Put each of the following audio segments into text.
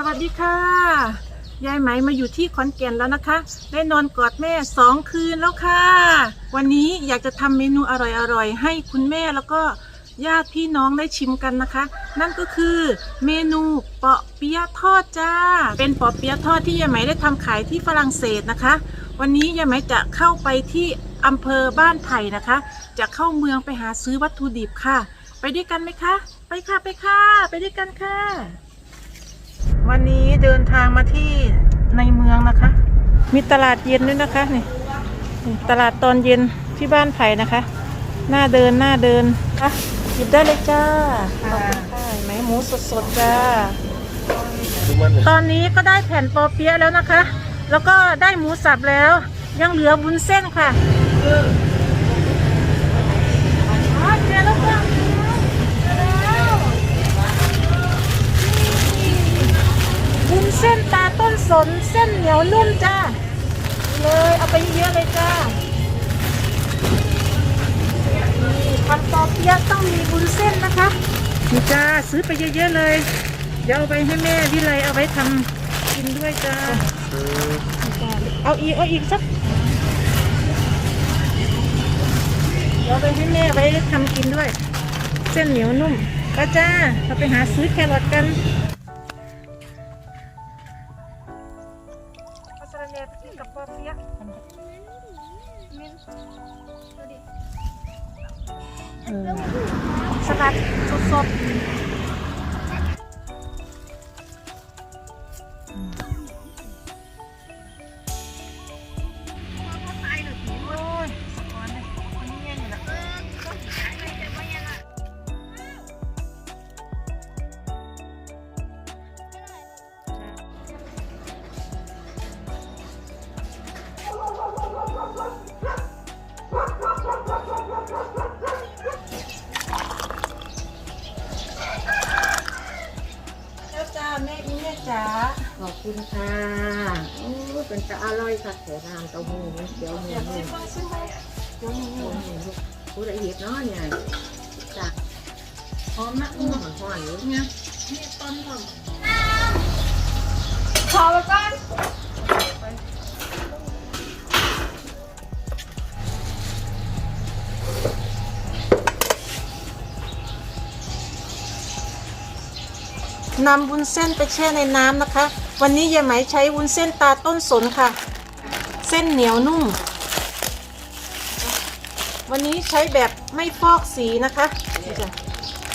สวัสดีค่ะ ยายไหมมาอยู่ที่ขอนแก่นแล้วนะคะ ได้นอนกอดแม่สองคืนแล้วค่ะ วันนี้อยากจะทำเมนูอร่อยๆ ให้คุณแม่แล้วก็ญาติพี่น้องได้ชิมกันนะคะ นั่นก็คือเมนูเปาะเปี๊ยะทอดจ้า เป็นเปาะเปี๊ยะทอดที่ยายไหมได้ทำขายที่ฝรั่งเศสนะคะ วันนี้ยายไหมจะเข้าไปที่อำเภอบ้านไผ่นะคะ จะเข้าเมืองไปหาซื้อวัตถุดิบค่ะ ไปด้วยกันไหมคะ ไปค่ะไปค่ะ ไปด้วยกันค่ะ วันนี้เดินทางมาที่ในเมืองนะคะ มีตลาดเย็นด้วยนะคะนี่นี่ตลาดตอนเย็นที่บ้านไผ่นะคะหน้าเดินหน้าเดินอะหยิบได้เลยจ้าขอบคุณค่ะไหมหมูสดๆจ้าตอนนี้ก็ได้แผ่นปอเปี๊ยะแล้วนะคะ แล้วก็ได้หมูสับแล้ว ยังเหลือบุญเส้นค่ะอ๋อเจอแล้วจ้ะเจอแล้ว วุ้น เส้นตาต้นสนเส้นเหนียวนุ่มจ้าเลยเอาไปเยอะๆเลยจ้านี่ทำปอเปี๊ยะต้องมีวุ้นเส้นนะคะนี่จ้าซื้อไปเยอะๆเลย เดี๋ยวเอาไปให้แม่วิไลเอาไว้ทำกินด้วยจ้าเอาอีกเอาอีกสักเดี๋ยวเอาไปให้แม่ไว้ทำกินด้วย เส้นเหนียวนุ่มก็จ้าเราไปหาซื้อแครอทกัน เอาสะระแหน่ไปกินกับปอเปี๊ยะมินดูดิเออสลัดสดๆ คุณค่ะโอ้เป็นตาอร่อยค่ะแต่น้ำเต้าหู้เดี๋ยวหมูอยากหมูชิมบ้างชิมบ้างเดี๋ยวนี้เดี๋ยวหมูผู้ละเอียดเนาะเนี่ยจากหอมนะอื้อหอมหอยอยู่เนี่ยมีต้นหอมขอไปก่อนนำวุ้นเส้นไปแช่ในน้ำนะคะ วันนี้ยายไหมใช้วุ้นเส้นตาต้นสนค่ะ เส้นเหนียวนุ่ม วันนี้ใช้แบบไม่ฟอกสีนะคะ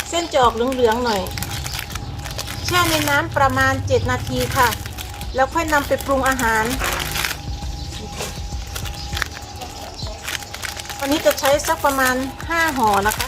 เส้นจะออกเหลืองๆหน่อย แช่ในน้ำประมาณ 7 นาทีค่ะ แล้วค่อยนำไปปรุงอาหาร วันนี้จะใช้สักประมาณ 5ห่อนะคะ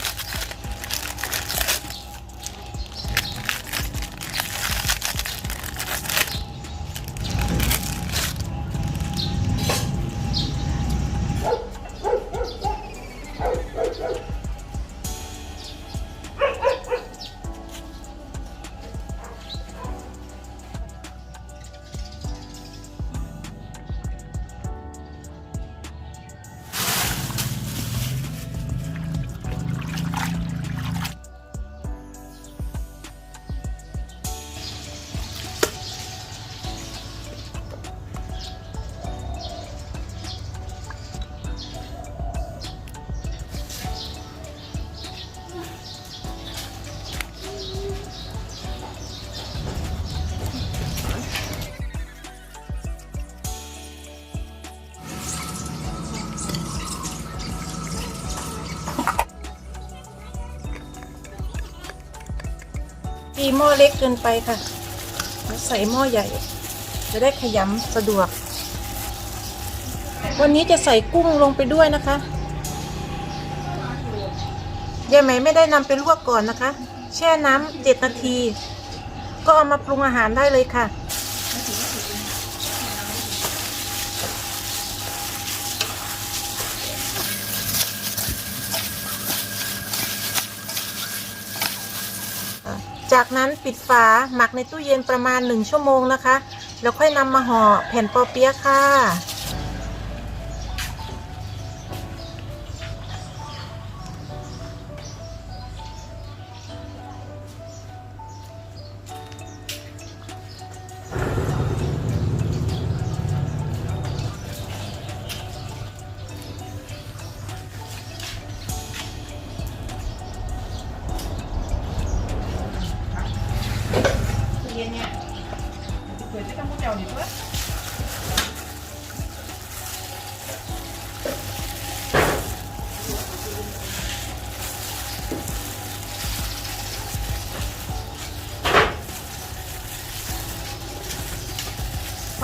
ตีหม้อเล็กเกินไปค่ะใส่หม้อใหญ่ จะได้ขยำสะดวก วันนี้จะใส่กุ้งลงไปด้วยนะคะยายไหมไม่ได้นำไปลวกก่อนนะคะ แช่น้ำเจ็ดนาที ก็เอามาปรุงอาหารได้เลยค่ะ จากนั้นปิดฝาหมักในตู้เย็นประมาณ 1 ชั่วโมงนะคะ แล้วค่อยนำมาห่อแผ่นปอเปี๊ยะค่ะ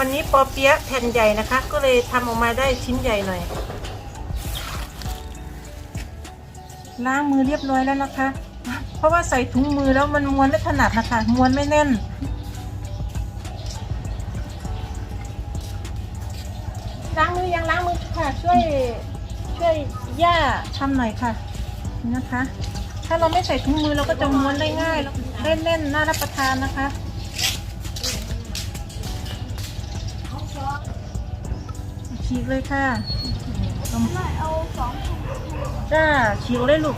วันนี้ปอเปี๊ยะแผ่นใหญ่นะคะ ก็เลยทำออกมาได้ชิ้นใหญ่หน่อยล้างมือเรียบร้อยแล้วนะคะ เพราะว่าใส่ถุงมือแล้วมันม้วนไม่ถนัดนะคะ ม้วนไม่แน่น ล้างมือยังล้างมือค่ะ ช่วยช่วยย่าทำหน่อยค่ะนี่นะคะ ถ้าเราไม่ใส่ถุงมือเราก็จะม้วนได้ง่ายแล้วได้แน่นน่ารับประทานนะคะ ฉีกเลยค่ะเอาสองจ้าฉีกเลยลูก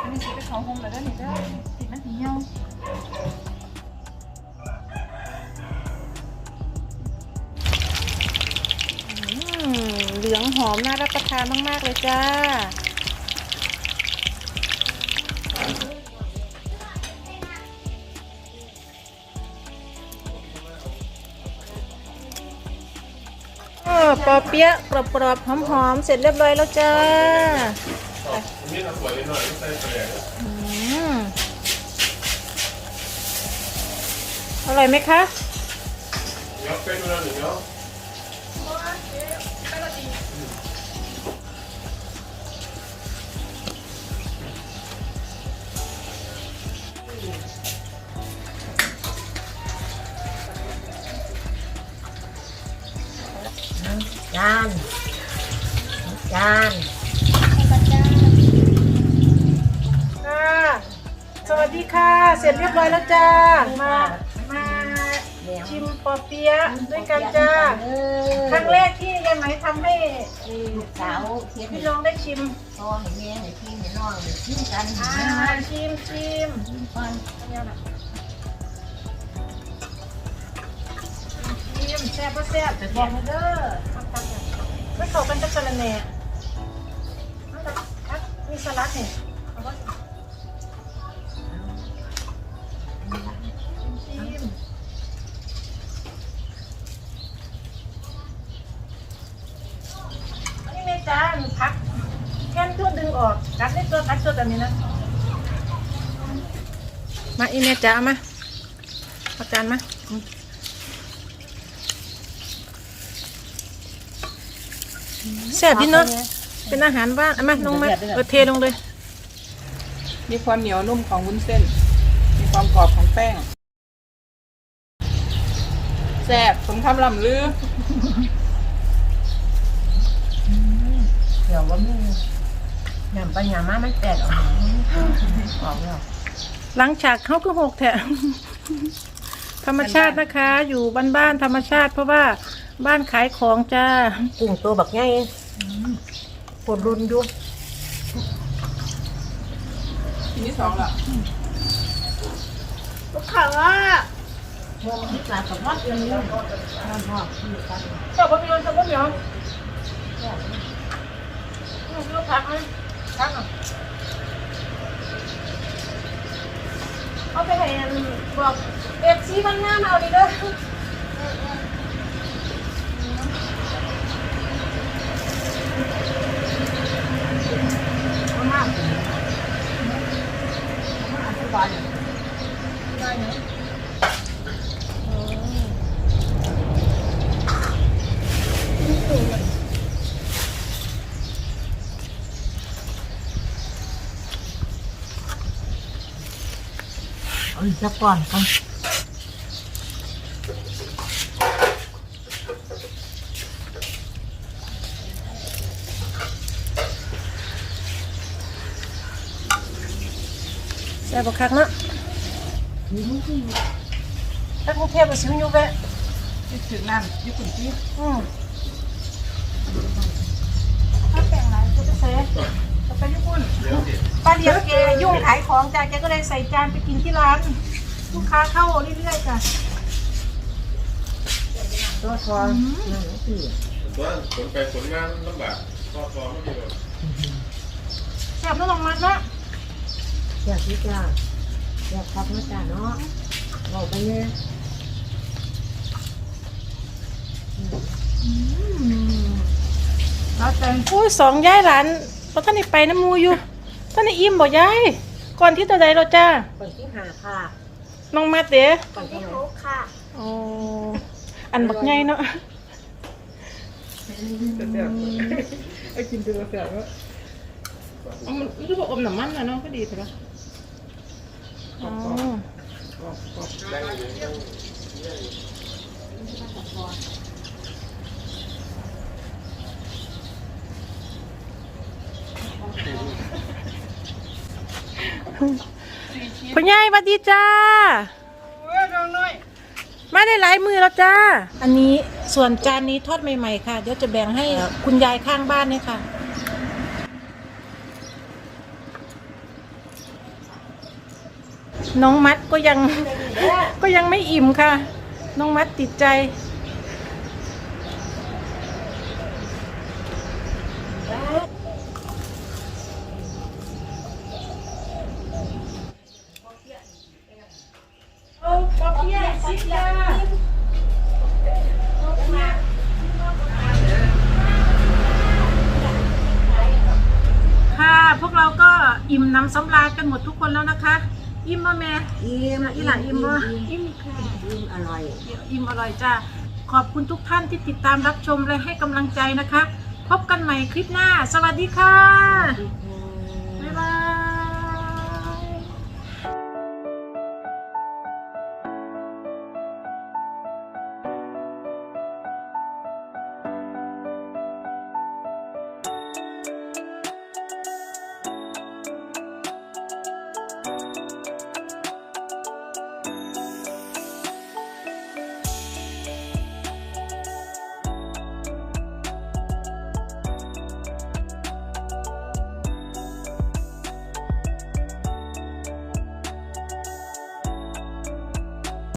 อันนี้สิเป็นของหงเหรอเด้อนี่เด้อติดมันเหี่ยวอืมเหลืองหอมน่ารับประทานมาก ๆ เลยจ้า ออปอเปี๊ยะกรอบๆหอมๆ เสร็จเรียบร้อยแล้วจ้านี่เราสวยนิดหน่อยไม่ใส่แสดงอืมอร่อยไหมคะยกเาหนึ่งเนาะจานจานค่ะสวัสดีค่ะ เสร็จเรียบร้อยแล้วจ้า มา มาชิมปอเปี๊ยะด้วยกันจ้าเอครั้งแรกที่ยายไหมทำให้เอ่อสาวเทียนพี่น้องได้ชิมพ่อให้แม่ให้พี่ให้น้องให้ชิมกันอ่ามาชิมชิมชิมก่อนเนี่ยนะชิมแซ่บปะแซ่บบอกมาเด้อทำกันเนี่ย ไม่เข้ากันจะสลัดแหน่เอาละครับมีสลัดเนี่ยเอาไว้ชิมอันนี้แม่จ้าหนูพักแค่นตัวดึงออกกัดได้ตัวกัดตัวแบบนี้นะ มาอีเมจ้ามาอาจานมาอืมแซ่บดีเนาะเป็นอาหารว่างเอามาลงมาเออเทลงเลย มีความเหนียวนุ่มของวุ้นเส้น มีความกรอบของแป้งแซ่บสมคำลำลือเดี๋ยวว่ามึงยำไปยำมามันแตกออกมาออกแล้วหลังจากเขาก็หกแถธรรมชาตินะคะ อยู่บ้านๆธรรมชาติเพราะว่าบ้านขายของจ้ากุ้งตัวบักใหญ่ ปวดรุนอยู่ทีที่สองละลูกค้าว่าพวงที่ปลากับวัดเรื่องนี้น้ำหอมที่กันชอบบะหมี่ชอบบะหมี่ลูกค้าไหมค้าหน่อยเอาไปให้บอกเอฟซีบ้านหน้ามาเอาดีเด้อ เอามาก มาอธิบายเอาอีกสักก่อนกัน บบักคักเนาะถ้ากรุงเทพไปซื้ออยู่แวะที่ถึงนั่นญี่ปุ่นที่อืมถ้าแต่งหลายจะไปใส่จะไปญี่ปุ่นป้าเดียวแกยุ่งขายของจ้ะแกก็เลยใส่จานไปกินที่ร้านลูกค้าเข้าเรื่อยๆจ้ะตัวทองนั่นสิว่าขนไปขนมาลำบากพอพอไม่มีหรอกแแซ่บแล้วลองมัดละ อยากที่จ้าอยากพักนะจ้าเนาะบอกไปเนี่ยแล้วแต่โอ้ยสองยายหลานเพราะท่านได้ไปน้ำมูอยู่ท่านได้อิ่มบ่ยายก่อนที่ตัวใดเราจ้าคนที่หาค่ะน้องมัดเด้คนที่หกโอ้อันบักใหญ่เนาะไอ้กินตัวเสียแล้วเอามันรู้สึกอมน้ำมันนะเนาะก็ดีไปแล้ว อ๋อพ่อใหญ่สวัสดีจ้า มาได้หลายมือแล้วจ้า อันนี้ส่วนจานนี้ทอดใหม่ๆค่ะ เดี๋ยวจะแบ่งให้คุณยายข้างบ้านเนี่ยค่ะ น้องมัดก็ยัง ก็ยังไม่อิ่มค่ะ น้องมัดติดใจ ค่ะ พวกเราก็อิ่มน้ำสำราญกันหมดทุกคนแล้วนะคะ อิ่มบ่แม่ อิ่มอีหล่ะอิ่มบ่ อิ่มค่ะอิ่มอร่อยอิ่มอร่อยจ้าขอบคุณทุกท่านที่ติดตามรับชมและให้กำลังใจนะคะ พบกันใหม่คลิปหน้า สวัสดีค่ะดีค่ะ